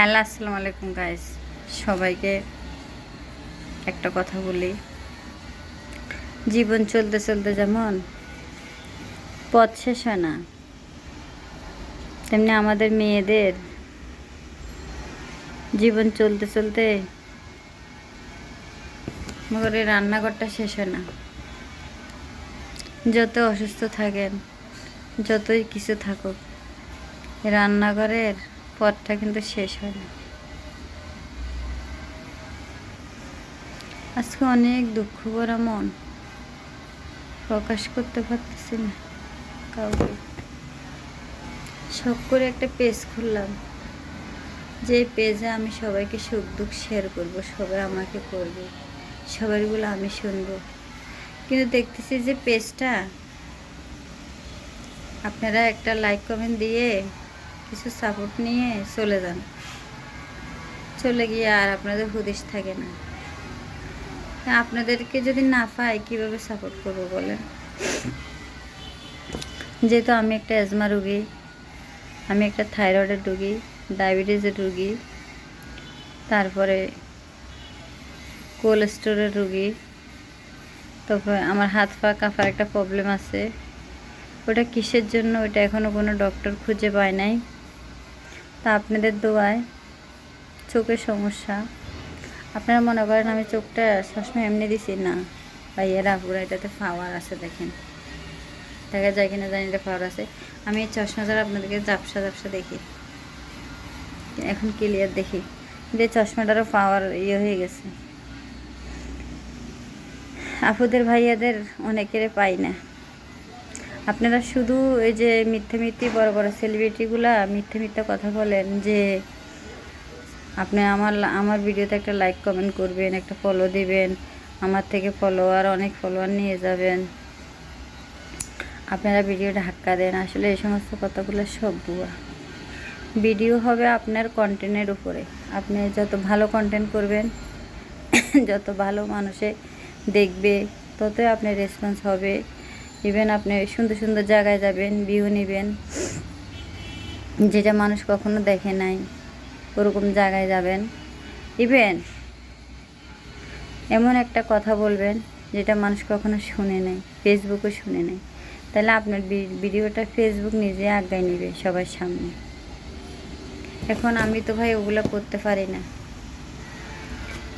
Hello, আসসালামু আলাইকুম guys সবাইকে একটা কথা বলি। জীবন চলতে চলতে যেমন পথ শেষ হয় না, তেমনি আমাদের মেয়েদের জীবন চলতে চলতে এই রান্নাঘরটা শেষ হয় না। যত অসুস্থ থাকেন, যতই কিছু থাকুক, রান্নাঘরের পথটা কিন্তু শেষ হয় না। আজকে অনেক দুঃখ ভরা মন। প্রকাশ করতে পারতেছি না কাউকে। শখ করে একটা পেজ খুললাম। যে পেজে আমি সবাইকে সুখ দুঃখ শেয়ার করব, সবাই আমাকে করবে সবারগুলো আমি শুনব। কিন্তু দেখতেছি যে পেজটা আপনারা একটা লাইক কমেন্ট দিয়ে কিছু সাপোর্ট নিয়ে চলে যান। চলে গিয়ে আর আপনাদের হুদিস থাকে না। আপনাদেরকে যদি না পাই কীভাবে সাপোর্ট করব বলেন? যেহেতু আমি একটা অ্যাজমা রুগী, আমি একটা থাইরয়েডের রুগী ডায়াবেটিসের রুগী, তারপরে কোলেস্টোরের রুগী, তারপরে আমার হাত পা কাঁপার একটা প্রবলেম আছে। ওটা কিসের জন্য? ওটা এখনও কোনো ডক্টর খুঁজে পায় নাই। তা আপনাদের দোয়ায় চোখের সমস্যা। আপনারা মনে করেন আমি চোখটা সবসময় এমনি দিছি? না। ভাইয়েরা পুরো এটাতে পাওয়ার আছে দেখেন। দেখা যায় কিনা জানি এটা পাওয়ার আছে। আমি এই চশমা ছাড়া আপনাদেরকে জাপসা জাপসা দেখি। এখন ক্লিয়ার দেখি। এই চশমাটারও পাওয়ার ইয়ে হয়ে গেছে। আপুদের ভাইয়াদের অনেকেরে পাই না। আপনারা শুধু এই যে মিথ্যে মিথ্যে, বড় বড় সেলিব্রিটিগুলা মিথ্যে মিথ্যে কথা বলেন যে আপনি আমার আমার ভিডিওতে একটা লাইক কমেন্ট করবেন, একটা ফলো দিবেন, আমার থেকে ফলোয়ার অনেক ফলোয়ার নিয়ে যাবেন। আপনারা ভিডিওটা হাক্কা দেন, আসলে এই সমস্ত কথাগুলো সব বুয়া ভিডিও হবে আপনার কন্টেন্টের উপরে। আপনি যত ভালো কন্টেন্ট করবেন, যত ভালো মানুষে দেখবে, ততই আপনার রেসপন্স হবে। ইভেন আপনি সুন্দর সুন্দর জায়গায় যাবেন ভিউ নেবেন। যেটা মানুষ কখনো দেখে নাই, ওরকম জায়গায় যাবেন। ইভেন এমন একটা কথা বলবেন যেটা মানুষ কখনো শুনে নাই ফেসবুকও শুনে নাই। তাহলে আপনার ভিডিওটা ফেসবুক নিজে আগায় নেবে সবার সামনে। এখন আমি তো ভাই ওগুলো করতে পারি না।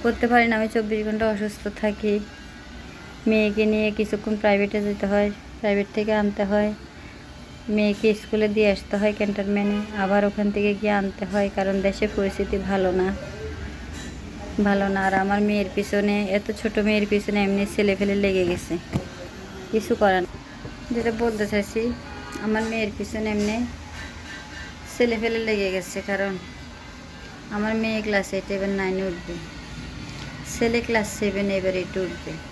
করতে পারি না, আমি চব্বিশ ঘণ্টা অসুস্থ থাকি। মেয়েকে নিয়ে কিছুক্ষণ প্রাইভেটে যেতে হয়। প্রাইভেট থেকে আনতে হয়। মেয়েকে স্কুলে দিয়ে আসতে হয় ক্যান্টনমেন্টে আবার ওখান থেকে গিয়ে আনতে হয় কারণ দেশের পরিস্থিতি ভালো না। ভালো না। আর আমার মেয়ের পিছনে, এত ছোট মেয়ের পিছনে এমনি ছেলে ফেলে লেগে গেছে। কিছু করার। যেটা বলতে চাইছি, আমার মেয়ের পিছনে এমনি ছেলে ফেলে লেগে গেছে কারণ আমার মেয়ে ক্লাস এইট এবার নাইনে উঠবে। ছেলে ক্লাস সেভেন এবার এইটে উঠবে।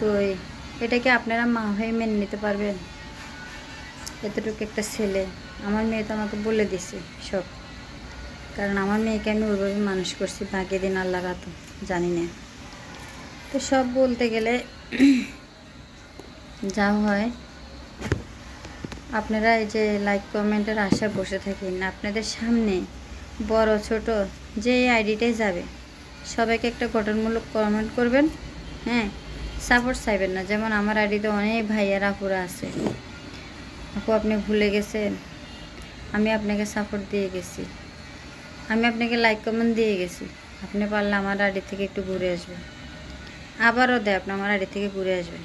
তো এই- এটা কি আপনারা মা হয়ে মেনে নিতে পারবেন? এতটুকু একটা ছেলে, আমার মেয়ে তো আমাকে বলে দিছে সব। কারণ আমার মেয়েকে আমি ওইভাবে মানুষ করছি বাকি দিন আল্লাহ তো জানি না। তো সব বলতে গেলে যা হয়, আপনারা এই যে লাইক কমেন্টের আশা বসে থাকেন, আপনাদের সামনে বড়, ছোট যে এই আইডিটাই যাবে, সবাইকে একটা গঠনমূলক কমেন্ট করবেন হ্যাঁ? সাপোর্ট চাইবেন না। যেমন আমার আইডিতে অনেক ভাইয়ার আপুরা আছে। আপু, আপনি ভুলে গেছেন। আমি আপনাকে সাপোর্ট দিয়ে গেছি। আমি আপনাকে লাইক কমেন্ট দিয়ে গেছি। আপনি পারলে আমার আইডি থেকে একটু ঘুরে আসবেন। আবারও দেয় আপনি আমার আইডি থেকে ঘুরে আসবেন।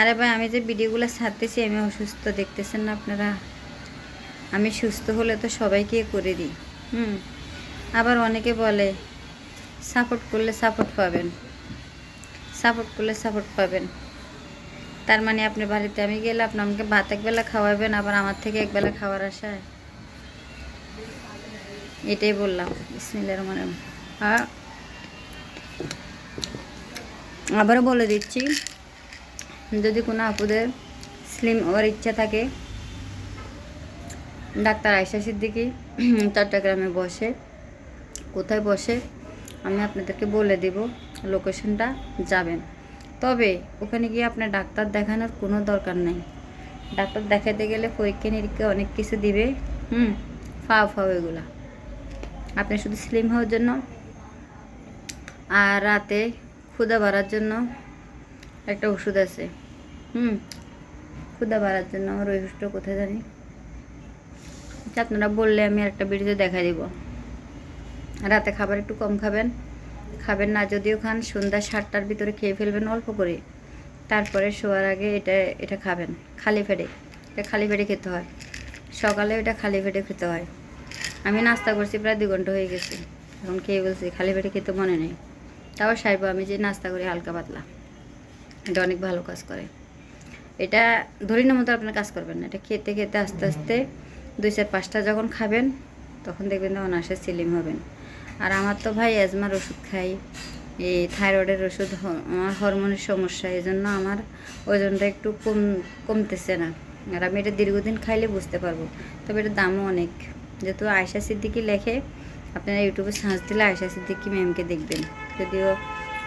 আরে ভাই, আমি যে ভিডিওগুলো ছাড়তেছি, আমি অসুস্থ, দেখতেছেন না আপনারা? আমি সুস্থ হলে তো সবাইকে করে দিই। হুম। আবার অনেকে বলে, সাপোর্ট করলে সাপোর্ট পাবেন। সাপোর্ট করলে সাপোর্ট পাবেন। তার মানে আপনি বাড়িতে আমি গেলে আপনি আমাকে ভাত একবেলা খাওয়াবেন, আবার আমার থেকে একবেলা খাওয়ার আশায় এটাই বললাম ইসমিলের মানে আবারও বলে দিচ্ছি, যদি কোনো আপুদের স্লিম হওয়ার ইচ্ছা থাকে, ডাক্তার আয়সা সিদ্দিকি চট্টগ্রামে বসে, কোথায় বসে, আমি আপনাদেরকে বলে দিব। লোকেশনটা যাবেন। তবে ওখানে গিয়ে আপনার ডাক্তার দেখানোর কোনো দরকার নেই। ডাক্তার দেখাতে গেলে পরীক্ষা নিরীক্ষা অনেক কিছু দিবে হুম? ফাও ফাও এগুলা। আপনি শুধু স্লিম হওয়ার জন্য আর রাতে ক্ষুদা বাড়ার জন্য একটা ওষুধ আছে হুম? ক্ষুদা বাড়ার জন্য আমার ওই ওষুধটা কোথায় জানি? আচ্ছা, আপনারা বললে আমি একটা ভিডিওতে দেখা দিব। রাতে খাবার একটু কম খাবেন। খাবেন না, যদিও খান, সন্ধ্যা সাতটার ভিতরে খেয়ে ফেলবেন অল্প করে। তারপরে শোয়ার আগে এটা এটা খাবেন, খালি ফেটে এটা খালি ফেটে খেতে হয়। সকালে এটা খালি ফেটে খেতে হয়। আমি নাস্তা করছি প্রায় দু ঘণ্টা হয়ে গেছে। এখন খেয়ে বলছি খালি পেটে খেতে মনে নেই। তাও সাইব, আমি যে নাস্তা করি হালকা পাতলা। এটা অনেক ভালো কাজ করে। এটা ধরিনা মতো আপনার কাজ করবেন না। এটা খেতে খেতে আস্তে আস্তে দুই চার পাঁচটা যখন খাবেন, তখন দেখবেন আসে সিলিম হবেন। আর আমার তো ভাই অ্যাজমার ওষুধ খাই। এই থাইরয়েডের ওষুধ আমার হরমোনের সমস্যা এই জন্য আমার ওজনটা একটু কম, কমতেছে না। আর আমি এটা দীর্ঘদিন খাইলে বুঝতে পারব। তবে এটার দামও অনেক। যেহেতু আয়সা সিদ্দিকি লেখে, আপনারা ইউটিউবে সার্চ দিলে আয়সা সিদ্দিকি ম্যামকে দেখবেন। যদিও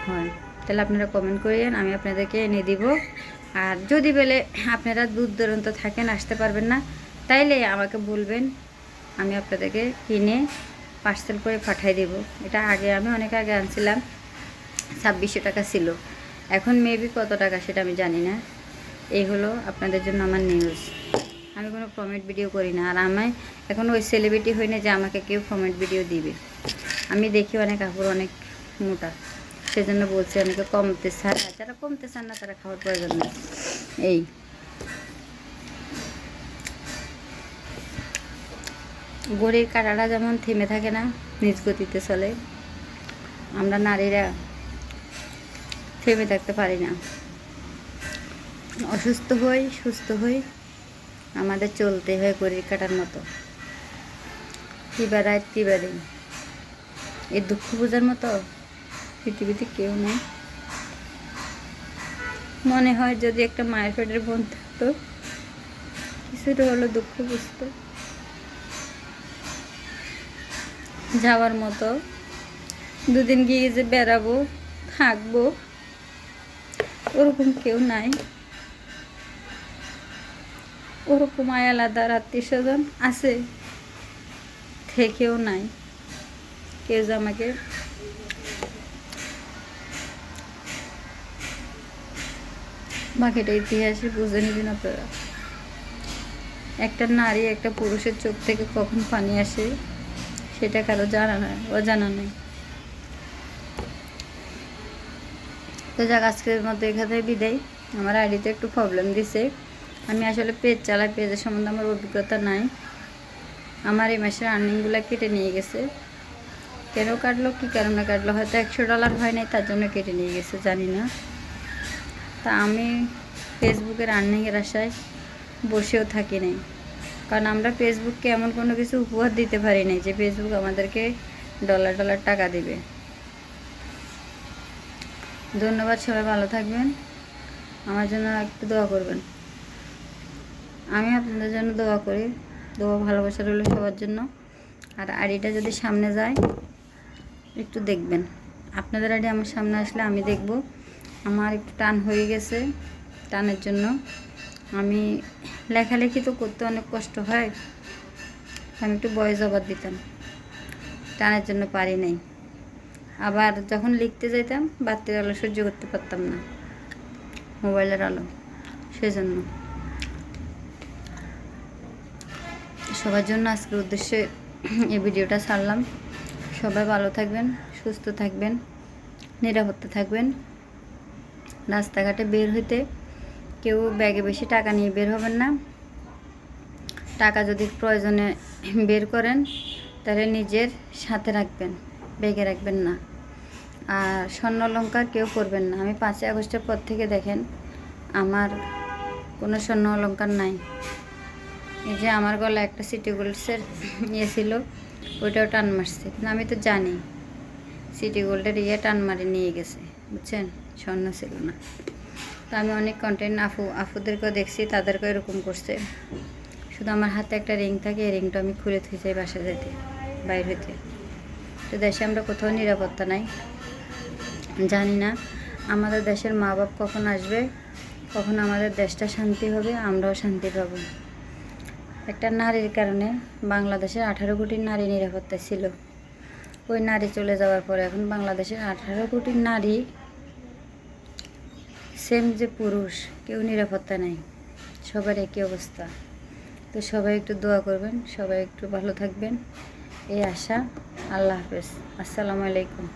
হয়। তাহলে আপনারা কমেন্ট করিয়েন, আমি আপনাদেরকে এনে দিব। আর যদি বলে আপনারা দূর দূরান্ত থাকেন, আসতে পারবেন না, তাইলে আমাকে বলবেন, আমি আপনাদেরকে কিনে পার্সেল করে পাঠিয়ে দেব। এটা আগে আমি অনেক আগে আনছিলাম, ছাব্বিশশো টাকা ছিল। এখন মেবি কত টাকা সেটা আমি জানি না। এই হলো আপনাদের জন্য আমার নিউজ আমি কোনো প্রমেট ভিডিও করি না। আর আমায় এখন ওই সেলিব্রিটি হই না যে আমাকে কেউ প্রমেট ভিডিও দিবে। আমি দেখি অনেক কাপড় অনেক মোটা। সেজন্য বলছি অনেকে কমতে চান যারা কমতে চান না তারা খাওয়ার প্রয়োজন নেই। এই। গড়ির কাটাটা যেমন থেমে থাকে না, নিজ গতিতে চলে, আমরা নারীরা থেমে থাকতে পারি না। অসুস্থ হই, সুস্থ হই, আমাদের চলতে হয় গড়ির কাটার মতো। রাত কিবা দিন এই দুঃখ বোঝার মতো পৃথিবীতে কেউ নেই। মনে হয় যদি একটা মায়ের পেটের বোন থাকতো, কিছুটা হলো দুঃখ বুঝতো। যাওয়ার মতো। দুদিন গিয়ে যে বেড়াবো, থাকব, ওরকম কেউ নাই। ওরকম আলাদা আত্মীয় স্বজন আছে, থেকেও নাই। কেউ যে আমাকে বাকিটা ইতিহাসে বুঝে নিবেন আপনারা। একটা নারী একটা পুরুষের চোখ থেকে কখন পানি আসে? সেটা কারও জানা নাই, অজানা নেই। তো যাক, আজকের মতো এখানে বিদায়। আমার আইডিতে একটু প্রবলেম দিছে। আমি আসলে পেজ চালাই, পেজের সম্বন্ধে আমার অভিজ্ঞতা নাই। আমার এই মাসের আর্নিংগুলো কেটে নিয়ে গেছে। কেন কাটলো, কী কারণে কাটলো, হয়তো একশো ডলার হয় নাই, তার জন্য কেটে নিয়ে গেছে, জানি না। তা আমি ফেসবুকের আর্নিংয়ের আশায় বসেও থাকি নাই। কারণ আমরা ফেসবুককে এমন কোনো কিছু উপহার দিতে পারি নাই যে ফেসবুক আমাদেরকে ডলার ডলার টাকা দিবে। ধন্যবাদ সবাই, ভালো থাকবেন। আমার জন্য একটু দোয়া করবেন। আমি আপনাদের জন্য দোয়া করি। দোয়া ভালোবাসা রইল সবার জন্য। আর আড়িটা যদি সামনে যায়, একটু দেখবেন। আপনাদের আড়ি আমার সামনে আসলে আমি দেখব। আমার একটু টান হয়ে গেছে টানের জন্য। আমি লেখালেখি তো করতে অনেক কষ্ট হয়। আমি একটু বয়স জবাব দিতাম, টানের জন্য পারি নাই। আবার যখন লিখতে যাইতাম বাতির আলো সহ্য করতে পারতাম না, মোবাইলের আলো, সেজন্য। সবার জন্য আজকের উদ্দেশ্যে এই ভিডিওটা ছাড়লাম। সবাই ভালো থাকবেন, সুস্থ থাকবেন, নিরাপত্তা থাকবেন। রাস্তাঘাটে বের হইতে কেউ ব্যাগে বেশি টাকা নিয়ে বের হবেন না। টাকা যদি প্রয়োজনে বের করেন, তাহলে নিজের সাথে রাখবেন, ব্যাগে রাখবেন না। আর স্বর্ণ অলঙ্কার কেউ করবেন না। আমি পাঁচই আগস্টের পর থেকে দেখেন, আমার কোনো স্বর্ণ অলঙ্কার নাই। এই যে আমার গলা একটা সিটি গোল্ডসের ইয়ে ছিল, ওইটাও টান মারছে। কিন্তু আমি তো জানি, সিটি গোল্ডের ইয়ে টান মারি নিয়ে গেছে। বুঝছেন? স্বর্ণ ছিল না। তো আমি অনেক কন্টেন্ট আফু, আফুদেরকেও দেখছি, তাদেরকেও এরকম করছে। শুধু আমার হাতে একটা রিং থাকে, এই রিংটা আমি খুলে থুই যাই বাসা যেতে বাইর হইতে। তো দেশে আমরা কোথাও নিরাপত্তা নাই। জানি না, আমাদের দেশের মা বাপ কখন আসবে, কখন আমাদের দেশটা শান্তি হবে, আমরাও শান্তি পাবো। একটা নারীর কারণে বাংলাদেশের আঠারো কোটি নারী নিরাপত্তা ছিল। ওই নারী চলে যাওয়ার পরে এখন বাংলাদেশের আঠারো কোটি নারী সেম যে পুরুষ, কেউ নিরাপত্তা নাই। সবার একই অবস্থা। তো সবাই একটু দোয়া করবেন, সবাই একটু ভালো থাকবেন। এই আশা। আল্লাহ হাফেজ। আসসালামু আলাইকুম।